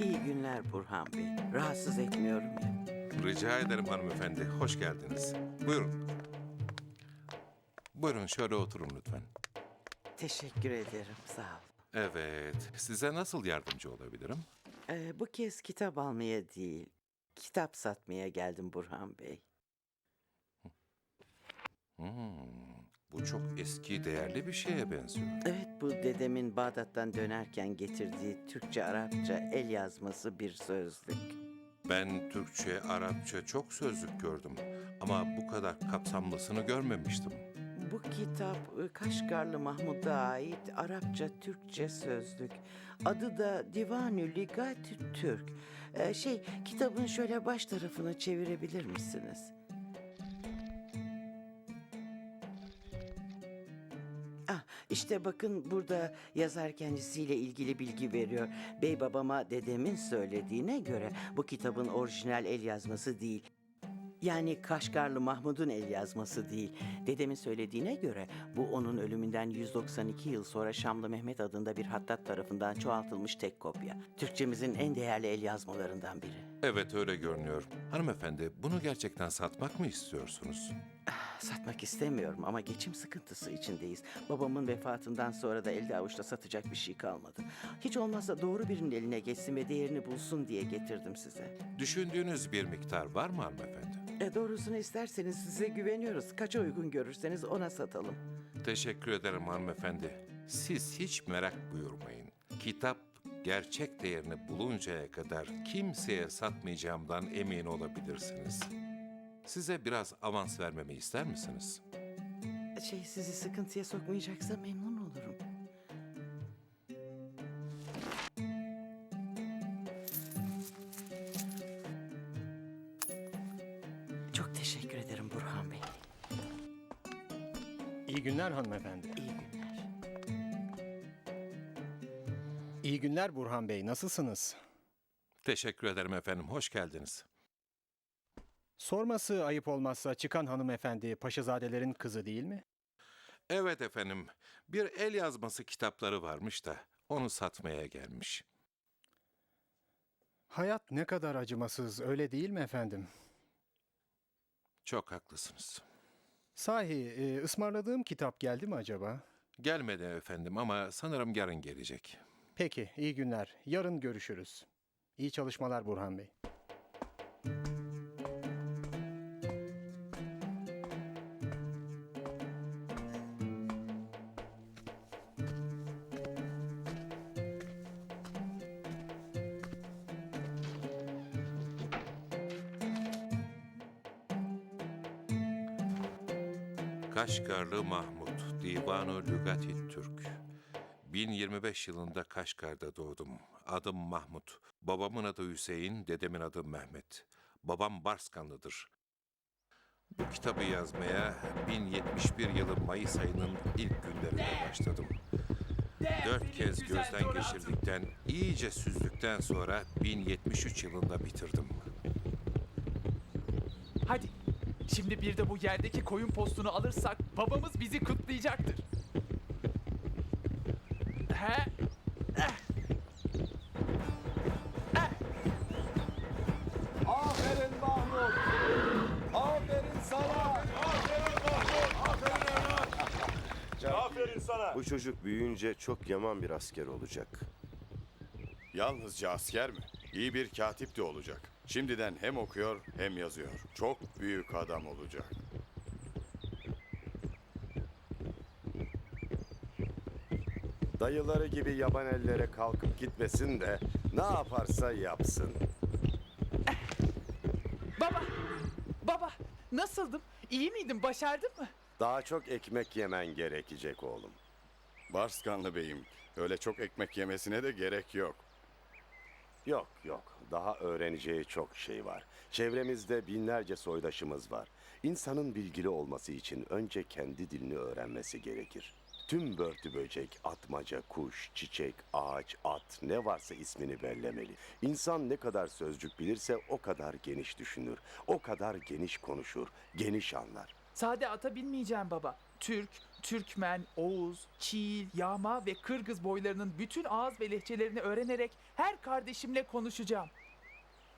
İyi günler Burhan Bey. Rahatsız etmiyorum ya. Rica ederim hanımefendi. Hoş geldiniz. Buyurun. Buyurun şöyle oturun lütfen. Teşekkür ederim. Sağ ol. Evet. Size nasıl yardımcı olabilirim? Ee, bu kez kitap almaya değil, kitap satmaya geldim Burhan Bey. Bu çok eski, değerli bir şeye benziyor. Evet bu dedemin Bağdat'tan dönerken getirdiği Türkçe, Arapça el yazması bir sözlük. Ben Türkçe, Arapça çok sözlük gördüm. Ama bu kadar kapsamlısını görmemiştim. Bu kitap e, Kaşgarlı Mahmud'a ait Arapça Türkçe sözlük. Adı da Divanü Ligat Türk. Ee, şey kitabın şöyle baş tarafını çevirebilir misiniz? İşte bakın burada yazar kendisiyle ilgili bilgi veriyor. Bey babama dedemin söylediğine göre bu kitabın orijinal el yazması değil. Yani Kaşgarlı Mahmud'un el yazması değil. Dedemin söylediğine göre bu onun ölümünden 192 yıl sonra Şamlı Mehmet adında bir hattat tarafından çoğaltılmış tek kopya. Türkçemizin en değerli el yazmalarından biri. Evet öyle görünüyor. Hanımefendi bunu gerçekten satmak mı istiyorsunuz? Satmak istemiyorum ama geçim sıkıntısı içindeyiz. Babamın vefatından sonra da elde avuçta satacak bir şey kalmadı. Hiç olmazsa doğru birinin eline geçsin ve değerini bulsun diye getirdim size. Düşündüğünüz bir miktar var mı hanımefendi? E doğrusunu isterseniz size güveniyoruz. Kaça uygun görürseniz ona satalım. Teşekkür ederim hanımefendi. Siz hiç merak buyurmayın. Kitap gerçek değerini buluncaya kadar kimseye satmayacağımdan emin olabilirsiniz. Size biraz avans vermemi ister misiniz? Şey sizi sıkıntıya sokmayacaksa memnun olurum. Çok teşekkür ederim Burhan Bey. İyi günler hanımefendi. İyi günler. İyi günler Burhan Bey. Nasılsınız? Teşekkür ederim efendim. Hoş geldiniz. Sorması ayıp olmazsa çıkan hanımefendi Paşazadelerin kızı değil mi? Evet efendim. Bir el yazması kitapları varmış da onu satmaya gelmiş. Hayat ne kadar acımasız öyle değil mi efendim? Çok haklısınız. Sahi e, ısmarladığım kitap geldi mi acaba? Gelmedi efendim ama sanırım yarın gelecek. Peki iyi günler. Yarın görüşürüz. İyi çalışmalar Burhan Bey. Kaşgarlı Mahmut, Divan-ı Lügati Türk. 1025 yılında Kaşgar'da doğdum. Adım Mahmut. Babamın adı Hüseyin, dedemin adı Mehmet. Babam Barskanlıdır. Bu kitabı yazmaya 1071 yılı Mayıs ayının ilk günlerinde başladım. Dört kez gözden geçirdikten, iyice süzdükten sonra 1073 yılında bitirdim. Hadi. Şimdi bir de bu yerdeki koyun postunu alırsak babamız bizi kutlayacaktır. He? Eh. Eh. Aferin Mahmut. Aferin sana. Aferin sana. Bu çocuk büyüyünce çok yaman bir asker olacak. Yalnızca asker mi? İyi bir katip de olacak. Şimdiden hem okuyor hem yazıyor. Çok büyük adam olacak. Dayıları gibi yaban ellere kalkıp gitmesin de ne yaparsa yapsın. Baba. Baba. Nasıldım? İyi miydim? Başardın mı? Daha çok ekmek yemen gerekecek oğlum. Barskanlı beyim, öyle çok ekmek yemesine de gerek yok. Yok yok, daha öğreneceği çok şey var. Çevremizde binlerce soydaşımız var. İnsanın bilgili olması için önce kendi dilini öğrenmesi gerekir. Tüm börtü böcek, atmaca, kuş, çiçek, ağaç, at ne varsa ismini bellemeli. İnsan ne kadar sözcük bilirse o kadar geniş düşünür. O kadar geniş konuşur, geniş anlar. Sade ata binmeyeceğim baba. Türk, Türkmen, Oğuz, Çiğ, Yağma ve Kırgız boylarının bütün ağız ve lehçelerini öğrenerek her kardeşimle konuşacağım.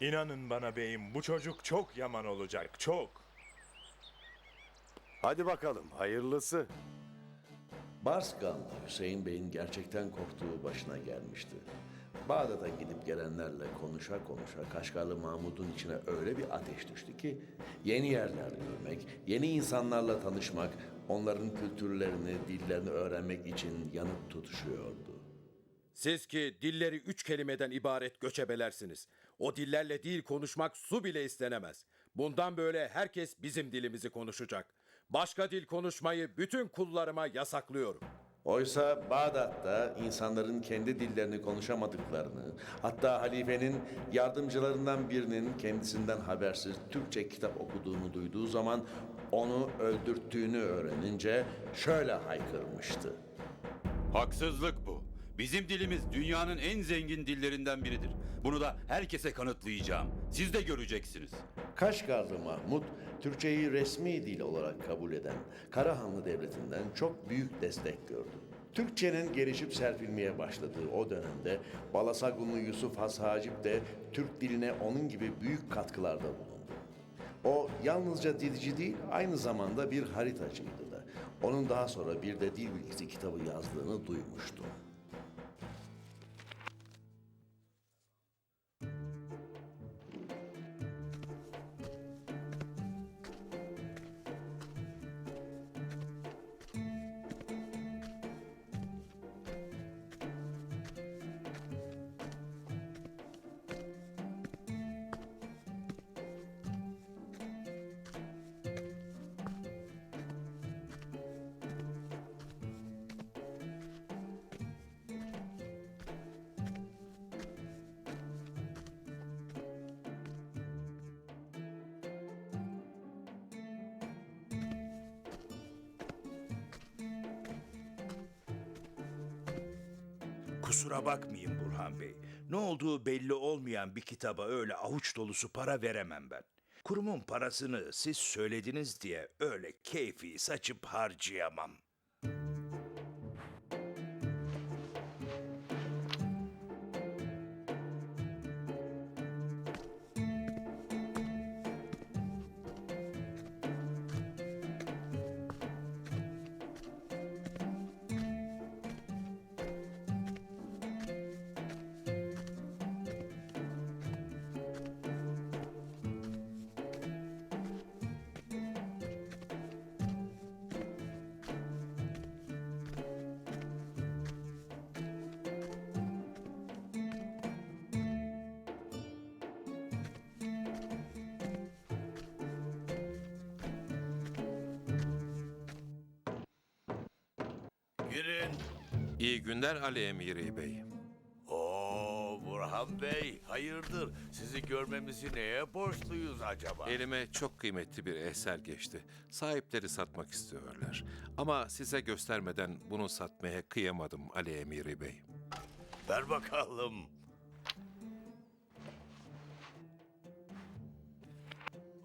İnanın bana beyim bu çocuk çok yaman olacak çok. Hadi bakalım hayırlısı. Barskan'la Hüseyin Bey'in gerçekten korktuğu başına gelmişti. Bağdat'a gidip gelenlerle konuşa konuşa Kaşgarlı Mahmud'un içine öyle bir ateş düştü ki yeni yerler görmek, yeni insanlarla tanışmak, onların kültürlerini, dillerini öğrenmek için yanıp tutuşuyordu. Siz ki dilleri üç kelimeden ibaret göçebelersiniz. O dillerle değil konuşmak su bile istenemez. Bundan böyle herkes bizim dilimizi konuşacak. Başka dil konuşmayı bütün kullarıma yasaklıyorum. Oysa Bağdat'ta insanların kendi dillerini konuşamadıklarını, hatta halifenin yardımcılarından birinin kendisinden habersiz Türkçe kitap okuduğunu duyduğu zaman onu öldürttüğünü öğrenince şöyle haykırmıştı. Haksızlık bu. Bizim dilimiz dünyanın en zengin dillerinden biridir. Bunu da herkese kanıtlayacağım. Siz de göreceksiniz. Kaşgarlı Mahmud, Türkçeyi resmi dil olarak kabul eden Karahanlı Devleti'nden çok büyük destek gördü. Türkçenin gelişip serpilmeye başladığı o dönemde Balasagunlu Yusuf Has Hacip de Türk diline onun gibi büyük katkılarda bulundu. O yalnızca dilci değil, aynı zamanda bir haritacıydı da. Onun daha sonra bir de dil bilgisi kitabı yazdığını duymuştum. Kusura bakmayın Burhan Bey. Ne olduğu belli olmayan bir kitaba öyle avuç dolusu para veremem ben. Kurumun parasını siz söylediniz diye öyle keyfi saçıp harcayamam. İyi günler Ali Emiri Bey. Oo Burhan Bey, hayırdır? Sizi görmemizi neye borçluyuz acaba? Elime çok kıymetli bir eser geçti. Sahipleri satmak istiyorlar. Ama size göstermeden bunu satmaya kıyamadım Ali Emiri Bey. Ver bakalım.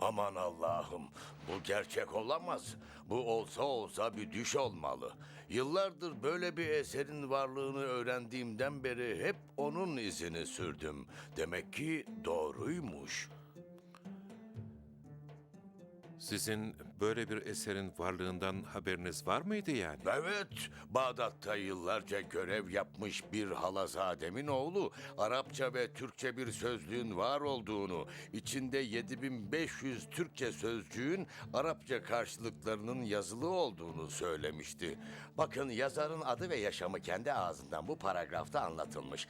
Aman Allah'ım, bu gerçek olamaz. Bu olsa olsa bir düş olmalı. Yıllardır böyle bir eserin varlığını öğrendiğimden beri hep onun izini sürdüm. Demek ki doğruymuş. Sizin böyle bir eserin varlığından haberiniz var mıydı yani? Evet, Bağdat'ta yıllarca görev yapmış bir halazademin oğlu, Arapça ve Türkçe bir sözlüğün var olduğunu, içinde 7500 Türkçe sözcüğün Arapça karşılıklarının yazılı olduğunu söylemişti. Bakın yazarın adı ve yaşamı kendi ağzından bu paragrafta anlatılmış.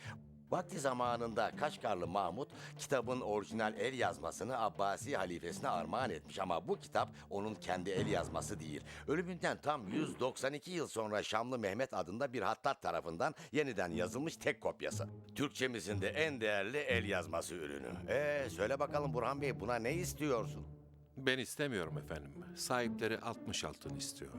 Vakti zamanında Kaşgarlı Mahmut kitabın orijinal el yazmasını Abbasi halifesine armağan etmiş ama bu kitap onun kendi el yazması değil. Ölümünden tam 192 yıl sonra Şamlı Mehmet adında bir hattat tarafından yeniden yazılmış tek kopyası. Türkçemizin de en değerli el yazması ürünü. Ee söyle bakalım Burhan Bey buna ne istiyorsun? Ben istemiyorum efendim. Sahipleri 60 altın istiyor.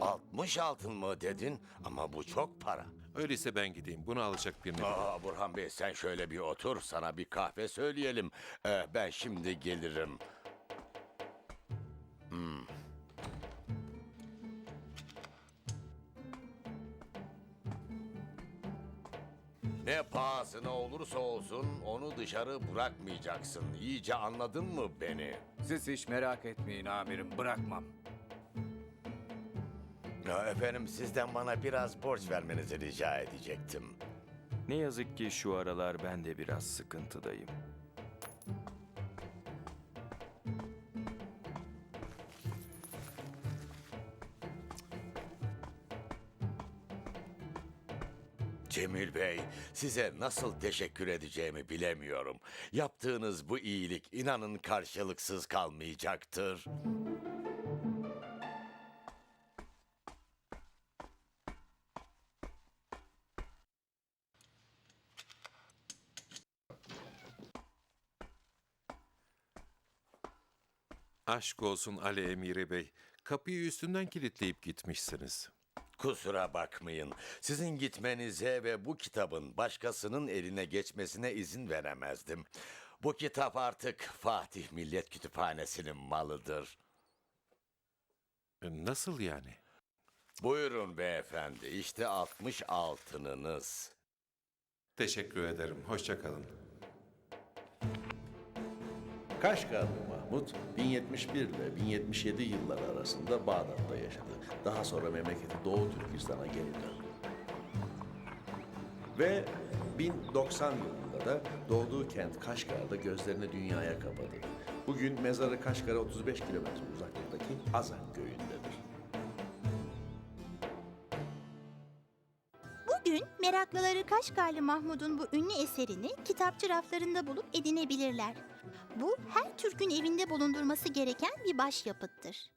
60 altın mı dedin? Ama bu çok para. Öyleyse ben gideyim. Bunu alacak birini. Aa, Burhan Bey sen şöyle bir otur sana bir kahve söyleyelim. Ee, ben şimdi gelirim. Hmm. Ne pahasına olursa olsun onu dışarı bırakmayacaksın. İyice anladın mı beni? Siz hiç merak etmeyin amirim bırakmam. Ya efendim sizden bana biraz borç vermenizi rica edecektim. Ne yazık ki şu aralar ben de biraz sıkıntıdayım. Cemil Bey, size nasıl teşekkür edeceğimi bilemiyorum. Yaptığınız bu iyilik inanın karşılıksız kalmayacaktır. Aşk olsun Ali Emiri Bey. Kapıyı üstünden kilitleyip gitmişsiniz. Kusura bakmayın. Sizin gitmenize ve bu kitabın başkasının eline geçmesine izin veremezdim. Bu kitap artık Fatih Millet Kütüphanesi'nin malıdır. E, Nasıl yani? Buyurun beyefendi, işte 60 altınınız. Teşekkür ederim. Hoşça kalın. Kaşgarlı Mahmut 1071 ile 1077 yılları arasında Bağdat'ta yaşadı. Daha sonra memleketi Doğu Türkistan'a geri döndü. Ve 1090 yılında da doğduğu kent Kaşgar'da gözlerini dünyaya kapadı. Bugün mezarı Kaşgar'a 35 kilometre uzaklıktaki Azak köyündedir. Bugün meraklıları Kaşgarlı Mahmud'un bu ünlü eserini kitapçı raflarında bulup edinebilirler. Bu her Türk'ün evinde bulundurması gereken bir başyapıttır.